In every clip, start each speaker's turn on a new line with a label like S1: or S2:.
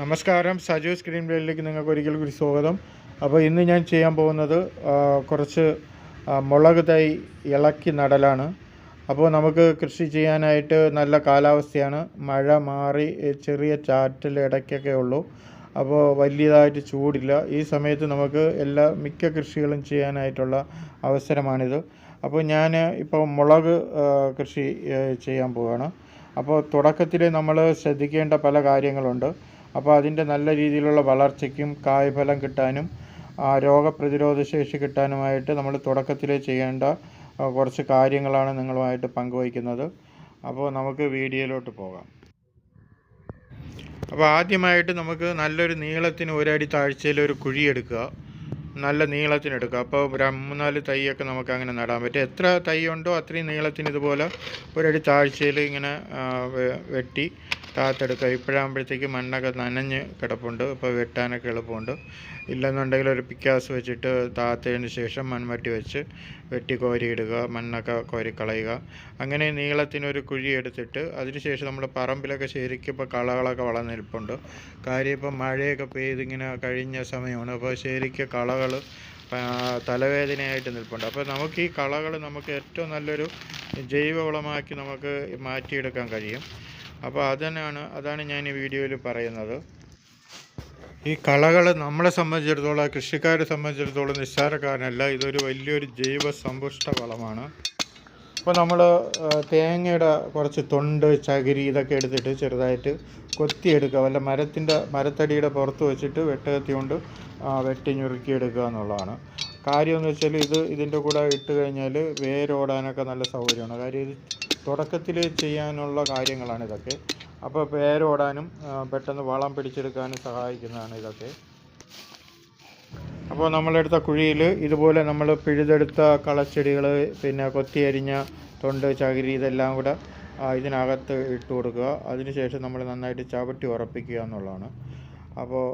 S1: നമസ്കാരം. സജു സ്ക്രീൻ പ്ലേയിലേക്ക് നിങ്ങൾക്ക് ഒരിക്കൽ കൂടി സ്വാഗതം. അപ്പോൾ ഇന്ന് ഞാൻ ചെയ്യാൻ പോകുന്നത് കുറച്ച് മുളക് തൈ ഇളക്കി നടലാണ്. അപ്പോൾ നമുക്ക് കൃഷി ചെയ്യാനായിട്ട് നല്ല കാലാവസ്ഥയാണ്. മഴ മാറി ചെറിയ ചാറ്റൽ ഇടയ്ക്കൊക്കെ ഉള്ളൂ. അപ്പോൾ വലിയതായിട്ട് ചൂടില്ല. ഈ സമയത്ത് നമുക്ക് എല്ലാ മിക്ക കൃഷികളും ചെയ്യാനായിട്ടുള്ള അവസരമാണിത്. അപ്പോൾ ഞാൻ ഇപ്പോൾ മുളക് കൃഷി ചെയ്യാൻ പോവുകയാണ് അപ്പോൾ തുടക്കത്തിൽ നമ്മൾ ശ്രദ്ധിക്കേണ്ട പല കാര്യങ്ങളുണ്ട്. അപ്പോൾ അതിന്റെ നല്ല രീതിയിലുള്ള വളർച്ചയ്ക്കും കായ്ഫലം കിട്ടാനും ആ, രോഗപ്രതിരോധ ശേഷി കിട്ടാനുമായിട്ട് നമ്മൾ തുടക്കത്തിൽ ചെയ്യേണ്ട കുറച്ച് കാര്യങ്ങളാണ് നിങ്ങളുമായിട്ട് പങ്കുവയ്ക്കുന്നത്. അപ്പോൾ നമുക്ക് വീഡിയോയിലോട്ട് പോകാം. അപ്പോൾ ആദ്യമായിട്ട് നമുക്ക് നല്ലൊരു നീളത്തിന് ഒരടി താഴ്ചയിൽ ഒരു കുഴി എടുക്കുക. നല്ല നീളത്തിനെടുക്കുക അപ്പോൾ മൂന്നാൽ തൈയൊക്കെ നമുക്ക് അങ്ങനെ നടാൻ പറ്റും. എത്ര തൈ ഉണ്ടോ അത്രയും നീളത്തിന് ഇതുപോലെ ഒരടി താഴ്ചയിൽ ഇങ്ങനെ വെട്ടി താത്തെടുക്കുക ഇപ്പോഴാകുമ്പോഴത്തേക്ക് മണ്ണൊക്കെ നനഞ്ഞ് കിടപ്പുണ്ട്. അപ്പോൾ വെട്ടാനൊക്കെ എളുപ്പമുണ്ട്. ഇല്ലെന്നുണ്ടെങ്കിൽ ഒരു പിക്കാസ് വെച്ചിട്ട് താത്തതിന് ശേഷം മൺവട്ടി വെച്ച് വെട്ടി കോരിയിടുക മണ്ണൊക്കെ കോരി കളയുക അങ്ങനെ നീളത്തിനൊരു കുഴി എടുത്തിട്ട് അതിനുശേഷം നമ്മൾ പറമ്പിലൊക്കെ ശരിക്കും ഇപ്പോൾ കളകളൊക്കെ വളർന്ന് നിൽപ്പുണ്ട്. കാര്യം ഇപ്പോൾ മഴയൊക്കെ പെയ്തിങ്ങനെ കഴിഞ്ഞ സമയമാണ്. അപ്പോൾ ശരിക്കും കളകൾ തലവേദനയായിട്ട് നിൽപ്പുണ്ട്. അപ്പോൾ നമുക്ക് ഈ കളകൾ നമുക്ക് ഏറ്റവും നല്ലൊരു ജൈവവളമാക്കി നമുക്ക് മാറ്റിയെടുക്കാൻ കഴിയും. അപ്പോൾ അതന്നെയാണ് അതാണ് ഞാൻ ഈ വീഡിയോയിൽ പറയുന്നത്. ഈ കളകൾ നമ്മളെ സംബന്ധിച്ചിടത്തോളം കൃഷിക്കാരെ സംബന്ധിച്ചിടത്തോളം നിസ്സാരക്കാരനല്ല. ഇതൊരു വലിയൊരു ജൈവ സമ്പുഷ്ട വളമാണ് അപ്പോൾ നമ്മൾ തേങ്ങയുടെ കുറച്ച് തൊണ്ട് ചകിരി ഇതൊക്കെ എടുത്തിട്ട് ചെറുതായിട്ട് കൊത്തിയെടുക്കുക. വല്ല മരത്തിന്റെ മരത്തടിയുടെ പുറത്ത് വെച്ചിട്ട് വെട്ടുകത്തി കൊണ്ട് വെട്ടി ഞുറുക്കിയെടുക്കുക എന്നുള്ളതാണ്. കാര്യം എന്ന് വെച്ചാൽ ഇത് ഇതിന്റെ കൂടെ ഇട്ട് കഴിഞ്ഞാൽ വേരോടാനൊക്കെ നല്ല സൗകര്യമാണ്. കാര്യം ഇത് തുടക്കത്തിൽ ചെയ്യാനുള്ള കാര്യങ്ങളാണ് ഇതൊക്കെ. അപ്പോൾ പേരോടാനും പെട്ടെന്ന് വളം പിടിച്ചെടുക്കാനും സഹായിക്കുന്നതാണ് ഇതൊക്കെ. അപ്പോൾ നമ്മളെടുത്ത കുഴിയിൽ ഇതുപോലെ നമ്മൾ പിഴുതെടുത്ത കളച്ചെടികൾ പിന്നെ കൊത്തിയരിഞ്ഞ തൊണ്ട് ചകിരി ഇതെല്ലാം കൂടെ ഇതിനകത്ത് ഇട്ട് കൊടുക്കുക. അതിനുശേഷം നമ്മൾ നന്നായിട്ട് ചവിട്ടി ഉറപ്പിക്കുക എന്നുള്ളതാണ്. അപ്പോൾ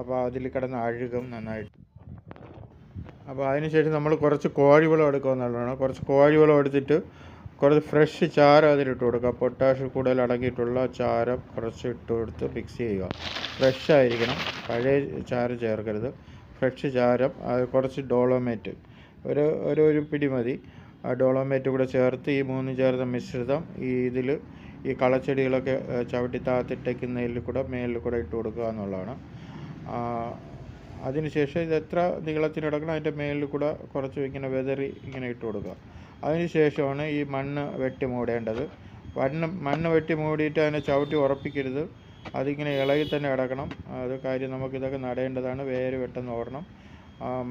S1: അപ്പോൾ അതിൽ കിടന്ന അഴുകും നന്നായിട്ട്. അപ്പോൾ അതിനുശേഷം നമ്മൾ കുറച്ച് കോഴിവളം എടുക്കുക എന്നുള്ളതാണ്. കുറച്ച് കോഴിവളം എടുത്തിട്ട് കുറച്ച് ഫ്രഷ് ചാരം അതിലിട്ട് കൊടുക്കുക പൊട്ടാഷ് കൂടുതൽ അടങ്ങിയിട്ടുള്ള ചാരം കുറച്ച് ഇട്ട് കൊടുത്ത് മിക്സ് ചെയ്യുക. ഫ്രഷ് ആയിരിക്കണം. പഴയ ചാരം ചേർക്കരുത്. ഫ്രഷ് ചാരം കുറച്ച് ഡോളോമേറ്റ് ഒരു ഒരു ഒരു പിടി മതി. ആ ഡോളോമേറ്റ് കൂടെ ചേർത്ത് ഈ മൂന്ന് ചേർത്ത മിശ്രിതം ഈ ഇതിൽ ഈ കളച്ചെടികളൊക്കെ ചവിട്ടി താത്തിട്ടേക്കുന്നതിൽ കൂടെ മേലിൽ കൂടെ ഇട്ട് കൊടുക്കുക എന്നുള്ളതാണ്. അതിനുശേഷം ഇത് എത്ര നീളത്തിന് കിടക്കണം അതിന്റെ മേലിൽ കൂടെ കുറച്ച് ഇങ്ങനെ വെതറി ഇങ്ങനെ ഇട്ട് കൊടുക്കുക. അതിനുശേഷമാണ് ഈ മണ്ണ് വെട്ടി മൂടേണ്ടത്. മണ്ണ് മണ്ണ് വെട്ടി മൂടിയിട്ട് അതിനെ ചവിട്ടി ഉറപ്പിക്കരുത്. അതിങ്ങനെ ഇളകി തന്നെ കിടക്കണം. അത് കാര്യം നമുക്കിതൊക്കെ നടേണ്ടതാണ്. വേര് പെട്ടെന്ന് ഓടണം.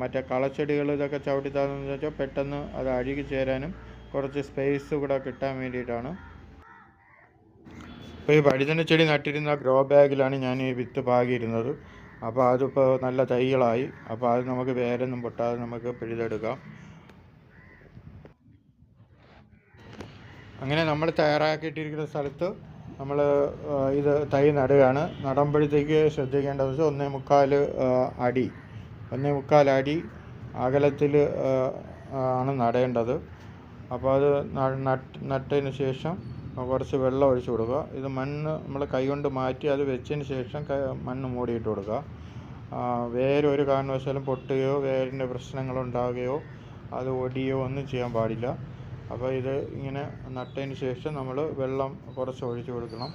S1: മറ്റേ കളച്ചെടികൾ ഇതൊക്കെ ചവിട്ടി താന്ന് വെച്ചാൽ പെട്ടെന്ന് അത് അഴുകി ചേരാനും കുറച്ച് സ്പേസ് കൂടെ കിട്ടാൻ വേണ്ടിയിട്ടാണ്. ഇപ്പോൾ ഈ വഴുതന ചെടി നട്ടിരുന്ന ഗ്രോ ബാഗിലാണ് ഞാൻ ഈ വിത്ത് പാകിയിരുന്നത്. അപ്പോൾ അതിപ്പോൾ നല്ല തൈകളായി. അപ്പോൾ അത് നമുക്ക് വേരൊന്നും പൊട്ടാതെ നമുക്ക് പിഴുതെടുക്കാം. അങ്ങനെ നമ്മൾ തയ്യാറാക്കിയിട്ടിരിക്കുന്ന സ്ഥലത്ത് നമ്മൾ ഇത് തൈ നടുകയാണ്. നടുമ്പോഴത്തേക്ക് ശ്രദ്ധിക്കേണ്ടത് വെച്ചാൽ ഒന്നേ മുക്കാൽ അടി. ഒന്നേ മുക്കാൽ അടി അകലത്തിൽ ആണ് നടേണ്ടത്. അപ്പോൾ അത് നട്ടതിന് ശേഷം കുറച്ച് വെള്ളം ഒഴിച്ചു കൊടുക്കുക. ഇത് മണ്ണ് നമ്മൾ കൈകൊണ്ട് മാറ്റി അത് വെച്ചതിന് ശേഷം മണ്ണ് മൂടിയിട്ട് കൊടുക്കുക. ആ, വേര് ഒരു കാരണവശാലും പൊട്ടുകയോ വേരിന്റെ പ്രശ്നങ്ങളുണ്ടാകുകയോ അത് ഒടിയോ ഒന്നും ചെയ്യാൻ പാടില്ല. അപ്പോൾ ഇത് ഇങ്ങനെ നട്ടതിന് ശേഷം നമ്മൾ വെള്ളം കുറച്ച് ഒഴിച്ചു കൊടുക്കണം.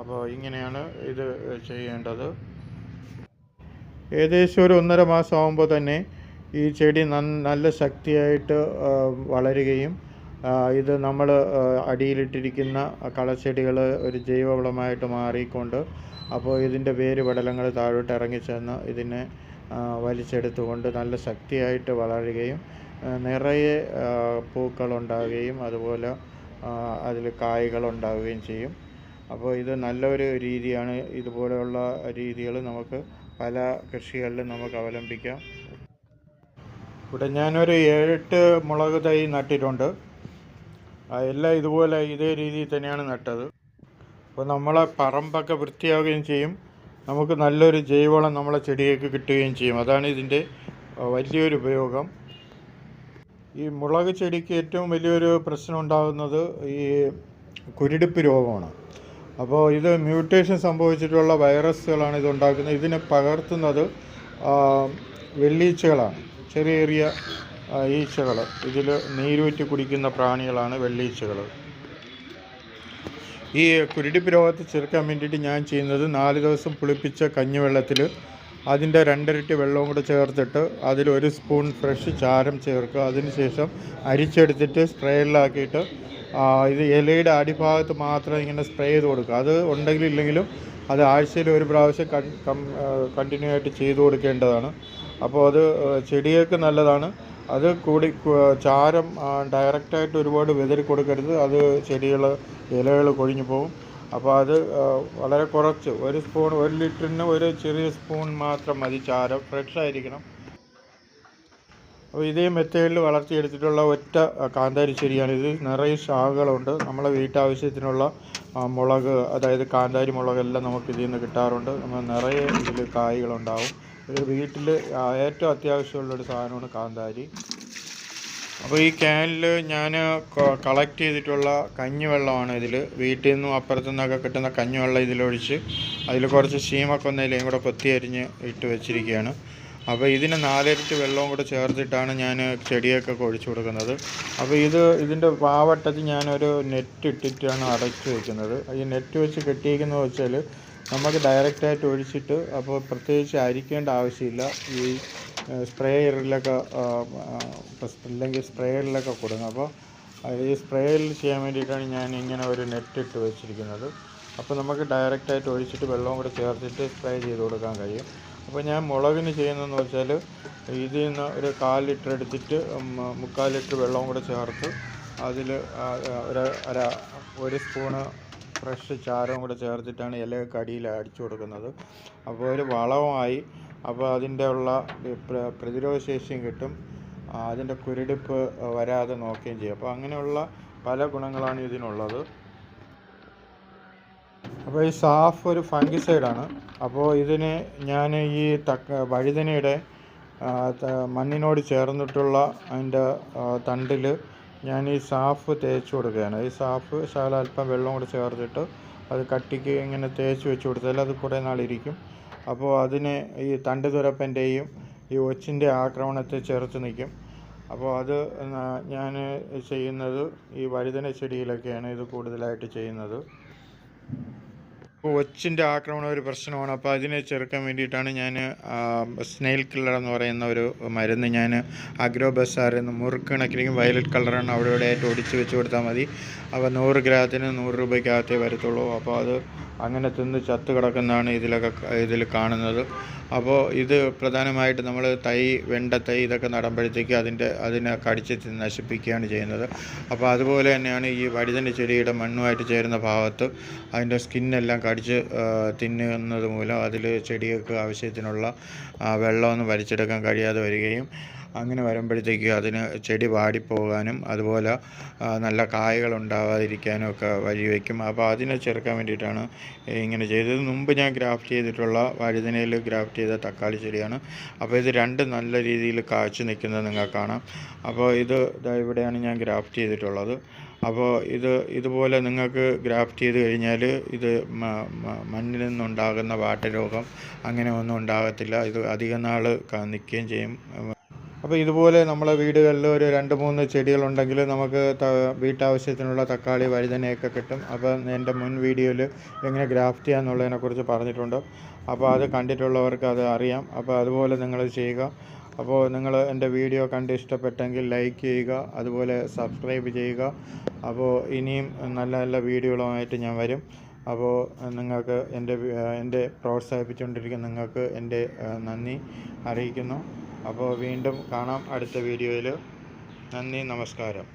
S1: അപ്പോൾ ഇങ്ങനെയാണ് ഇത് ചെയ്യേണ്ടത്. ഏകദേശം ഒരു ഒന്നര മാസം ആകുമ്പോൾ തന്നെ ഈ ചെടി നല്ല ശക്തിയായിട്ട് വളരുകയും ഇത് നമ്മൾ അടിയിലിട്ടിരിക്കുന്ന കളച്ചെടികൾ ഒരു ജൈവവളമായിട്ട് മാറിക്കൊണ്ട് അപ്പോൾ ഇതിന്റെ വേര് പടലങ്ങൾ താഴോട്ട് ഇറങ്ങിച്ചെന്ന് ഇതിനെ വലിച്ചെടുത്തുകൊണ്ട് നല്ല ശക്തിയായിട്ട് വളരുകയും നിറയെ പൂക്കളുണ്ടാവുകയും അതുപോലെ അതിൽ കായ്കളുണ്ടാവുകയും ചെയ്യും. അപ്പോൾ ഇത് നല്ലൊരു രീതിയാണ്. ഇതുപോലെയുള്ള രീതികൾ നമുക്ക് പല കൃഷികളിലും നമുക്ക് അവലംബിക്കാം. ഇവിടെ ഞാനൊരു ഏഴെട്ട് മുളക് തൈ നട്ടിട്ടുണ്ട്. എല്ലാം ഇതുപോലെ ഇതേ രീതിയിൽ തന്നെയാണ് നട്ടത്. അപ്പോൾ നമ്മളെ പറമ്പൊക്കെ വൃത്തിയാവുകയും ചെയ്യും. നമുക്ക് നല്ലൊരു ജൈവവളം നമ്മളെ ചെടികൾക്ക് കിട്ടുകയും ചെയ്യും. അതാണ് ഇതിന്റെ വലിയൊരു ഉപയോഗം. ഈ മുളക് ചെടിക്ക് ഏറ്റവും വലിയൊരു പ്രശ്നം ഉണ്ടാകുന്നത് ഈ കുരുടിപ്പ് രോഗമാണ്. അപ്പോൾ ഇത് മ്യൂട്ടേഷൻ സംഭവിച്ചിട്ടുള്ള വൈറസുകളാണ് ഇത് ഉണ്ടാക്കുന്നത്. ഇതിനെ പകർത്തുന്നത് വെള്ളീച്ചകളാണ്. ചെറിയ ചെറിയ ഈച്ചകൾ ഇതിൽ നീരൂറ്റി കുടിക്കുന്ന പ്രാണികളാണ് വെള്ളീച്ചകൾ ഈ കുരുടിപ്പ് രോഗത്തെ ചെറുക്കാൻ വേണ്ടിയിട്ട് ഞാൻ ചെയ്യുന്നത് നാല് ദിവസം പുളിപ്പിച്ച കഞ്ഞിവെള്ളത്തിൽ അതിന്റെ രണ്ടിരട്ടി വെള്ളവും കൂടെ ചേർത്തിട്ട് അതിലൊരു സ്പൂൺ ഫ്രഷ് ചാരം ചേർക്കുക. അതിനുശേഷം അരിച്ചെടുത്തിട്ട് സ്പ്രേയിലാക്കിയിട്ട് ഇത് ഇലയുടെ അടിഭാഗത്ത് മാത്രം ഇങ്ങനെ സ്പ്രേ ചെയ്ത് കൊടുക്കുക. അത് ഉണ്ടെങ്കിലും ഇല്ലെങ്കിലും അത് ആഴ്ചയിൽ ഒരു പ്രാവശ്യം കണ്ടിന്യൂ ആയിട്ട് ചെയ്തു കൊടുക്കേണ്ടതാണ്. അപ്പോൾ അത് ചെടികൾക്ക് നല്ലതാണ്. അത് കൂടി ചാരം ഡയറക്റ്റായിട്ട് ഒരുപാട് വിതറി കൊടുക്കരുത്. അത് ചെടികൾ ഇലകൾ കൊഴിഞ്ഞു പോകും അപ്പോൾ അത് വളരെ കുറച്ച്. ഒരു സ്പൂൺ ഒരു ലിറ്ററിന് ഒരു ചെറിയ സ്പൂൺ മാത്രം മതി ചാരം. ഫ്രഷ് ആയിരിക്കണം. അപ്പോൾ ഇതേ മെത്തേഡിൽ വളർത്തിയെടുത്തിട്ടുള്ള ഒറ്റ ആ, കാന്താരി ചെടിയാണ് ഇത്. നിറയെ ശാഖകളുണ്ട്. നമ്മളെ വീട്ടാവശ്യത്തിനുള്ള മുളക് അതായത് കാന്താരി മുളകെല്ലാം നമുക്ക് ഇതിൽ നിന്ന് കിട്ടാറുണ്ട്. നമ്മൾ നിറയെ ഇതിൽ കായ്കളുണ്ടാവും. ഒരു വീട്ടിൽ ഏറ്റവും അത്യാവശ്യമുള്ളൊരു സാധനമാണ് കാന്താരി. അപ്പോൾ ഈ ക്യാനിൽ ഞാൻ കളക്ട് ചെയ്തിട്ടുള്ള കഞ്ഞിവെള്ളമാണ് ഇതിൽ വീട്ടിൽ നിന്നും അപ്പുറത്തു നിന്നൊക്കെ കിട്ടുന്ന കഞ്ഞിവെള്ളം ഇതിലൊഴിച്ച് അതിൽ കുറച്ച് ശീമക്കൊന്നയിലയും കൂടെ കൊത്തി അരിഞ്ഞ് ഇട്ട് വെച്ചിരിക്കുകയാണ് അപ്പോൾ ഇതിന് നാലരട്ടി വെള്ളവും കൂടെ ചേർത്തിട്ടാണ് ഞാൻ ചെടിയൊക്കെ ഒഴിച്ചു കൊടുക്കുന്നത്. അപ്പോൾ ഇത് ഇതിന്റെ പാവട്ടത്തിൽ ഞാനൊരു നെറ്റ് ഇട്ടിട്ടാണ് അടച്ചു വെക്കുന്നത്. ഈ നെറ്റ് വെച്ച് കെട്ടിയിരിക്കുന്നത് വെച്ചാൽ നമുക്ക് ഡയറക്റ്റായിട്ട് ഒഴിച്ചിട്ട് അപ്പോൾ പ്രത്യേകിച്ച് അരിക്കേണ്ട ആവശ്യമില്ല. ഈ സ്പ്രേയറിലൊക്കെ അല്ലെങ്കിൽ സ്പ്രേയറിലൊക്കെ കൊടുക്കും അപ്പോൾ ഈ സ്പ്രേയിൽ ചെയ്യാൻ വേണ്ടിയിട്ടാണ് ഞാൻ ഇങ്ങനെ ഒരു നെറ്റ് ഇട്ട് വെച്ചിരിക്കുന്നത്. അപ്പോൾ നമുക്ക് ഡയറക്റ്റായിട്ട് ഒഴിച്ചിട്ട് വെള്ളവും കൂടെ ചേർത്തിട്ട് സ്പ്രേ ചെയ്ത് കൊടുക്കാൻ കഴിയും. അപ്പോൾ ഞാൻ മുളകിന് ചെയ്യുന്നതെന്ന് വെച്ചാൽ ഇതിൽ നിന്ന് ഒരു കാൽ ലിറ്റർ എടുത്തിട്ട് മുക്കാൽ ലിറ്റർ വെള്ളവും കൂടെ ചേർത്ത് അതിൽ ഒരു അര ഒരു സ്പൂണ് ഫ്രഷ് ചാരവും കൂടെ ചേർത്തിട്ടാണ് ഇലയൊക്കെ അടിയിൽ അടിച്ചു കൊടുക്കുന്നത്. അപ്പോൾ ഒരു വളമായി അപ്പോൾ അതിന്റെ ഉള്ള പ്രതിരോധ ശേഷിയും കിട്ടും. അതിന്റെ കുരുടിപ്പ് വരാതെ നോക്കുകയും ചെയ്യും. അപ്പോൾ അങ്ങനെയുള്ള പല ഗുണങ്ങളാണ് ഇതിനുള്ളത്. അപ്പോൾ ഈ സാഫ് ഒരു ഫംഗിസൈഡാണ്. അപ്പോൾ ഇതിന് ഞാൻ ഈ തക്ക വഴുതനയുടെ മണ്ണിനോട് ചേർന്നിട്ടുള്ള അതിന്റെ തണ്ടിൽ ഞാൻ ഈ സാഫ് തേച്ച് കൊടുക്കുകയാണ്. ഈ സാഫ് ശാല അല്പം വെള്ളം കൂടെ ചേർത്തിട്ട് അത് കട്ടിക്ക് ഇങ്ങനെ തേച്ച് വെച്ച് കൊടുത്താൽ അത് കുറേ നാളിരിക്കും. അപ്പോൾ അതിന് ഈ തണ്ട് തുരപ്പന്റെയും ഈ ഒച്ചിന്റെ ആക്രമണത്തെ ചെറുത്ത് നിൽക്കും. അപ്പോൾ അത് ഞാൻ ചെയ്യുന്നത് ഈ വഴുതന ചെടിയിലൊക്കെയാണ് ഇത് കൂടുതലായിട്ട് ചെയ്യുന്നത്. ഒച്ചിന്റെ ആക്രമണം ഒരു പ്രശ്നമാണ്. അപ്പോൾ അതിനെ ചെറുക്കാൻ വേണ്ടിയിട്ടാണ് ഞാൻ സ്നെയിൽ കില്ലർ എന്ന് പറയുന്ന ഒരു മരുന്ന് ഞാൻ അഗ്രോ ബസാറിൽ നിന്ന് വയലറ്റ് കളറാണ് അവിടെ ഇവിടെ ആയിട്ട് ഒടിച്ച് വെച്ച് കൊടുത്താൽ മതി. അപ്പോൾ നൂറ് ഗ്രാമത്തിന് നൂറ് രൂപയ്ക്കകത്തേ വരത്തുള്ളൂ. അപ്പോൾ അത് അങ്ങനെ തിന്ന് ചത്തു കിടക്കുന്നതാണ് ഇതിലൊക്കെ ഇതിൽ കാണുന്നത്. അപ്പോൾ ഇത് പ്രധാനമായിട്ട് നമ്മൾ തൈ വെണ്ട തൈ ഇതൊക്കെ നടുമ്പോഴത്തേക്ക് അതിന്റെ അതിനെ കടിച്ച് നശിപ്പിക്കുകയാണ് ചെയ്യുന്നത്. അപ്പോൾ അതുപോലെ തന്നെയാണ് ഈ വഴുതന ചെടിയുടെ മണ്ണുമായിട്ട് ചേരുന്ന ഭാഗത്ത് അതിന്റെ സ്കിന്നെല്ലാം കടിച്ച് തിന്നുന്നത് മൂലം അതിൽ ചെടികൾക്ക് ആവശ്യത്തിനുള്ള വെള്ളമൊന്നും വലിച്ചെടുക്കാൻ കഴിയാതെ വരികയും അങ്ങനെ വരുമ്പോഴത്തേക്ക് അതിന് ചെടി വാടിപ്പോകാനും അതുപോലെ നല്ല കായകൾ ഉണ്ടാവാതിരിക്കാനും ഒക്കെ വഴിവെക്കും അപ്പോൾ അതിനെ ചെറുക്കാൻ വേണ്ടിയിട്ടാണ് ഇങ്ങനെ ചെയ്തത്. മുമ്പ് ഞാൻ ഗ്രാഫ്റ്റ് ചെയ്തിട്ടുള്ള വഴുതനയിൽ ഗ്രാഫ്റ്റ് ചെയ്ത തക്കാളി ചെടിയാണ്. അപ്പോൾ ഇത് രണ്ട് നല്ല രീതിയിൽ കാച്ചു നിൽക്കുന്നത് നിങ്ങൾക്ക് കാണാം. അപ്പോൾ ഇത് ഇവിടെയാണ് ഞാൻ ഗ്രാഫ്റ്റ് ചെയ്തിട്ടുള്ളത്. അപ്പോൾ ഇത് ഇതുപോലെ നിങ്ങൾക്ക് ഗ്രാഫ്റ്റ് ചെയ്ത് കഴിഞ്ഞാൽ ഇത് മണ്ണിൽ നിന്നുണ്ടാകുന്ന വാട്ടരോഗം അങ്ങനെ ഒന്നും ഉണ്ടാകത്തില്ല. ഇത് അധികം നാൾ നിൽക്കുകയും ചെയ്യും. അപ്പോൾ ഇതുപോലെ നമ്മളെ വീടുകളിൽ ഒരു രണ്ട് മൂന്ന് ചെടികളുണ്ടെങ്കിൽ നമുക്ക് വീട്ടാവശ്യത്തിനുള്ള തക്കാളി വഴുതനയൊക്കെ കിട്ടും. അപ്പോൾ എന്റെ മുൻ വീഡിയോയിൽ എങ്ങനെ ഗ്രാഫ്റ്റ് ചെയ്യാമെന്നുള്ളതിനെക്കുറിച്ച് പറഞ്ഞിട്ടുണ്ട്. അപ്പോൾ അത് കണ്ടിട്ടുള്ളവർക്ക് അത് അറിയാം. അപ്പോൾ അതുപോലെ നിങ്ങൾ ചെയ്യുക. അപ്പോൾ നിങ്ങൾ എന്റെ വീഡിയോ കണ്ട് ഇഷ്ടപ്പെട്ടെങ്കിൽ ലൈക്ക് ചെയ്യുക. അതുപോലെ സബ്സ്ക്രൈബ് ചെയ്യുക. അപ്പോൾ ഇനിയും നല്ല നല്ല വീഡിയോകളുമായിട്ട് ഞാൻ വരും. അപ്പോൾ നിങ്ങൾക്ക് എന്റെ എന്റെ പ്രോത്സാഹിപ്പിച്ചുകൊണ്ടിരിക്കുന്ന നിങ്ങൾക്ക് എന്റെ നന്ദി അറിയിക്കുന്നു. അപ്പോൾ വീണ്ടും കാണാം അടുത്ത വീഡിയോയിൽ. നന്ദി നമസ്കാരം.